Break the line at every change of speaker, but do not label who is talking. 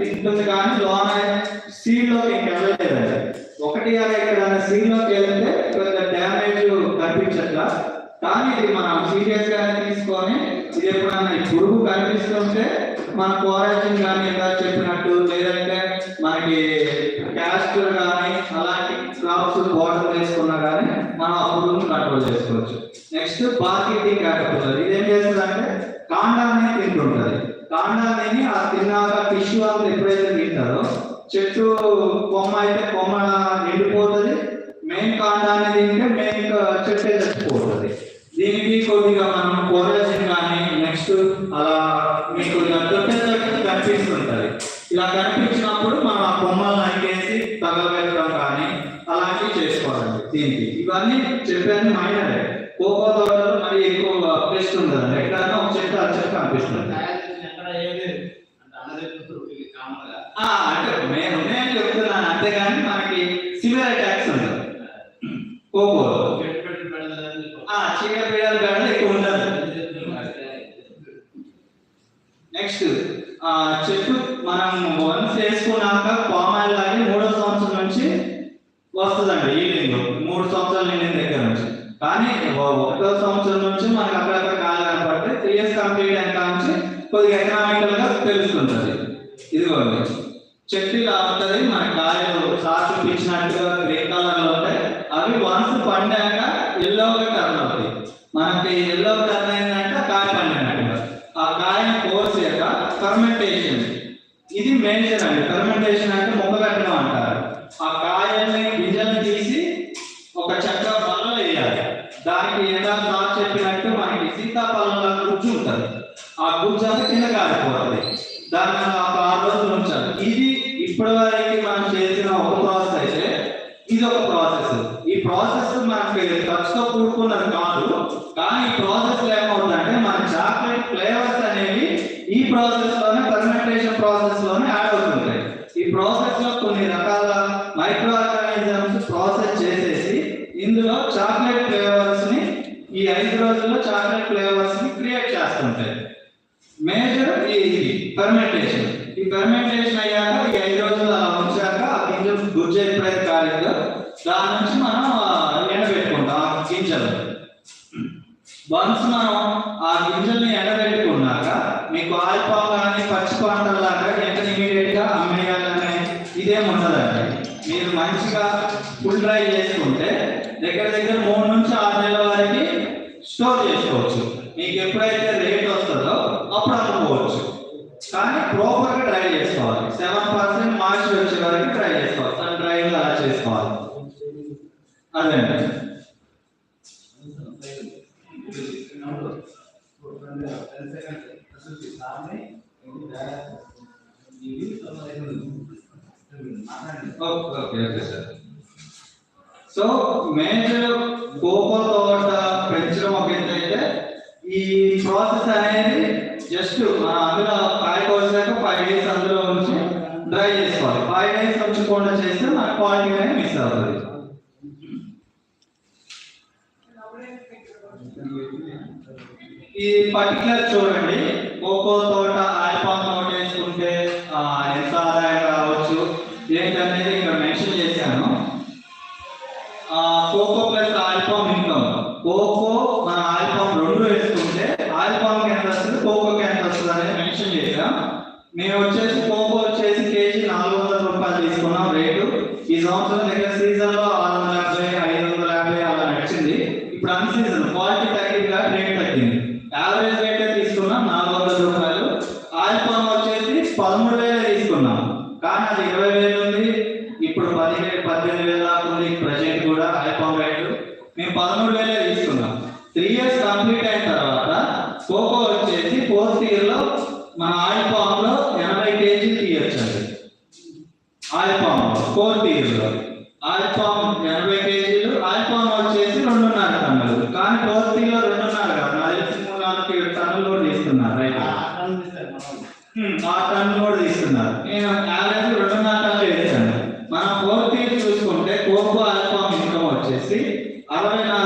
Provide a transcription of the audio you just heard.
తింటుంది కానీ లోన సీడ్లోకి ఇంకా వెళ్ళలేదండి. ఒకటి అర ఎక్కడ సీడ్లోకి వెళ్తే కొంత డ్యామేజ్ కనిపించట్లా. కానీ ఇది మనం సీరియస్ గానే తీసుకొని ఇది ఎప్పుడన్నా పురుగు కనిపిస్తుంటే మన కోరాజిన్ కానీ ఎలా చెప్పినట్టు లేదంటే మనకి క్యాస్టర్ కానీ అలాంటి క్రాప్స్ వాటర్ వేసుకున్నా కానీ మనం ఆ పురుగును కంట్రోల్ చేసుకోవచ్చు. నెక్స్ట్ బార్కిటీ క్యాటర్పిల్లర్ ఇది ఏం చేస్తుందంటే కాండాన్ని తింటుంటది. కాండాన్ని ఆ తిన్నాక టిష్యూ అంతా ఎప్పుడైతే తింటారో చెట్టు కొమ్మ అయితే కొమ్మ ఎండిపోతుంది మెయిన్ కాండాన్ని తింటే మెయిన్ చెట్టు చచ్చిపోతుంది. దీనికి కొద్దిగా మనం కోరాజిన్ కానీ నెక్స్ట్ అలా మీకు కనిపిస్తుంటది. ఇలా కనిపించినప్పుడు మనం ఆ కొమ్మలు నరికేసి తగలబెట్టడం కానీ అలాంటివి చేసుకోవాలండి దీనికి. ఇవన్నీ చెప్పాను మైనరే. కోకో తోటలో మరి ఎక్కువ పెస్ట్ ఉండదండి. ఎక్కడైనా ఒక చెట్టు ఆ చెట్టు కనిపిస్తుంది
ఎక్కడ ఏం లేదు అంటే అన్నదెప్పుడు కామన్గా
ఆ, అంటే నేను నేను చెప్తున్నాను అంతేగాని మనకి సివియర్ అటాక్స్ ఉంటుంది కోకో
పెట్టు
పీడలు ఎక్కువ ఉండదు. నెక్స్ట్ చెట్టు మనం వన్స్ వేసుకున్నాక పామాయిల్ లాగి మూడో సంవత్సరం నుంచి వస్తుందండి ఈవినింగ్ మూడు సంవత్సరాలు నిండిన దగ్గర నుంచి. కానీ ఒకటో సంవత్సరం నుంచి మనకి అక్కడక్కడ కాలు కనపడితే త్రీ ఇయర్స్ కంప్లీట్ అయిన నుంచి కొద్దిగా ఎకనామికల్గా తెలుస్తుంటది. ఇదిగోండి. చెట్టు ఇలా మన కాయలు సార్ చూపించినట్టుగా గ్రీన్ కలర్ అవి వన్స్ పండాక ఎల్లోగా టర్న్ అవుతాయి. మనకి ఎల్లో టర్న్ అయిందంటే కాయ పండినట్టుగా ఆ కాయని కోసాక ఫర్మెంటేషన్ ఇది మేజర్ అండి. ఫర్మెంటేషన్ అంటే మొక్కగట్టడం అంటారు. ఆ కాయల్ని గింజల్ని తీసి ఒక చక్క బలలో వేయాలి. దానికి ఏదో నాకు చెప్పినట్టు మనకి సీతాఫలంలో గుజ్జు ఉంటుంది. ఆ గుజ్జు అంతా కింద కాలిపోతుంది దాన్ని మనం ఒక ఆరు రోజులు ఉంచాలి. ఇది ఇప్పటి వరకు మనం చేసిన ఒక ప్రాసెస్ అయితే ఇది ఒక ప్రాసెస్. ప్రాసెస్ మనకి ఖర్చుతో కూడుకున్నది కాదు. కానీ ఈ ప్రాసెస్ ఏమవుతుందంటే మన చాక్లెట్ ఫ్లేవర్స్ అనేవి ఈ ప్రాసెస్లోనే ఫర్మెంటేషన్ ప్రాసెస్లోనే యాడ్ అవుతుంటాయి. ఈ ప్రాసెస్లో కొన్ని రకాల మైక్రో ఆర్గానిజమ్స్ ప్రాసెస్ చేసేసి ఇందులో చాక్లెట్ ఫ్లేవర్స్ని ఈ ఐదు రోజుల్లో చాక్లెట్ ఫ్లేవర్స్ని క్రియేట్ చేస్తుంటాయి. మేజర్ ఇది ఫర్మెంటేషన్ ఈ ఫర్మెంటేషన్ అయ్యాక ఈ ఐదు రోజులు అలా ఉంచాక ఆ గింజలు గుజ్జు ఎప్పుడైతే కాలేదో దాని నుంచి మనం ఆ, ఎండబెట్టుకుంటాం ఆ గింజలు. వన్స్ మనం ఆ గింజల్ని ఎండబెట్టుకున్నాక మీకు ఆయిల్ కానీ పచ్చి పంటలాగా వెంటనే ఇమీడియట్గా అమ్మేయాలనే ఇదేం ఉండదండి. మీరు మంచిగా ఫుల్ డ్రై చేసుకుంటే దగ్గర దగ్గర మూడు నుంచి ఆరు నెలల వరకు స్టోర్ చేసుకోవచ్చు. మీకు ఎప్పుడైతే రేట్ వస్తుందో అప్పుడు అమ్ముకోవచ్చు. కానీ ప్రాపర్గా డ్రై చేసుకోవాలి. సెవెన్ పర్సెంట్ మార్చి వచ్చే వరకు డ్రై చేసుకోవాలి. సన్ డ్రైవింగ్ అలా చేసుకోవాలి. అదండి okay okay okay sir so major cocoa తోట పెంచడం ఒక ఏంటంటే ఈ ప్రాసెస్ అనేది జస్ట్ మన uh, అందులో కాయ కోసాక ఫైవ్ డేస్ అందులో ఉంచి డ్రై చేసుకోవాలి. ఫైవ్ డేస్ ఉంచకుండా చేస్తే మన క్వాలిటీ అనేది మిస్ అవుతుంది. ఈ పర్టికులర్ చూడండి. కోకో తోట ఆల్పామ్ తోట వేసుకుంటే ఎంత ఆదాయం రావచ్చు? ఏంటనేది ఇక్కడ మెన్షన్ చేశాను. Cocoa plus oil palm income. Cocoa మన ఆల్పామ్ రెండు వేసుకుంటే ఆల్పామ్ ఎంత వస్తుంది కోకోకి ఎంత వస్తుంది అనేది మెన్షన్ చేశాం. మేము వచ్చేసి కోకో వచ్చేసి కేజీ నాలుగు వందల రూపాయలు తీసుకున్నాం రేటు. ఈ సంవత్సరం దగ్గర సీజన్లో ఆరు వందల యాభై ఐదు వందల యాభై అలా నడిచింది. ఇప్పుడు అన్ సీజన్ ఆల్పామ్ వచ్చేసి పదమూడు వేలు తీసుకున్నాం. కానీ అది ఇరవై వేలు ఉంది. ఇప్పుడు పదిహేను పద్దెనిమిది వేల దాకా ఉంది. ప్రజెంట్ కూడా ఆల్పామ్ రేటు మేము పదమూడు వేలే తీసుకున్నాం. త్రీ ఇయర్స్ కంప్లీట్ అయిన తర్వాత కోకో వచ్చేసి ఫోర్త్ ఇయర్లో మన ఆయిల్ పామ్లో ఎనభై కేజీలు అండి ఆయిల్ పామ్ ఫోర్త్ ఇయర్లో ఆయిల్ పామ్ ఎనభై కేజీలు. ఆయిల్ పామ్ వచ్చేసి రెండున్నర టన్నులు. కానీ ఫోర్త్ ఇయర్లో రెండున్నర కాదు. నాలుగు మూడు నాలుగు టన్నులు కూడా తీస్తున్నారు రైట్. ఆ చూసుకుంటే కోకో ఆల్ఫామ్ ఇన్కమ్ వచ్చేసి అరవై నాలుగు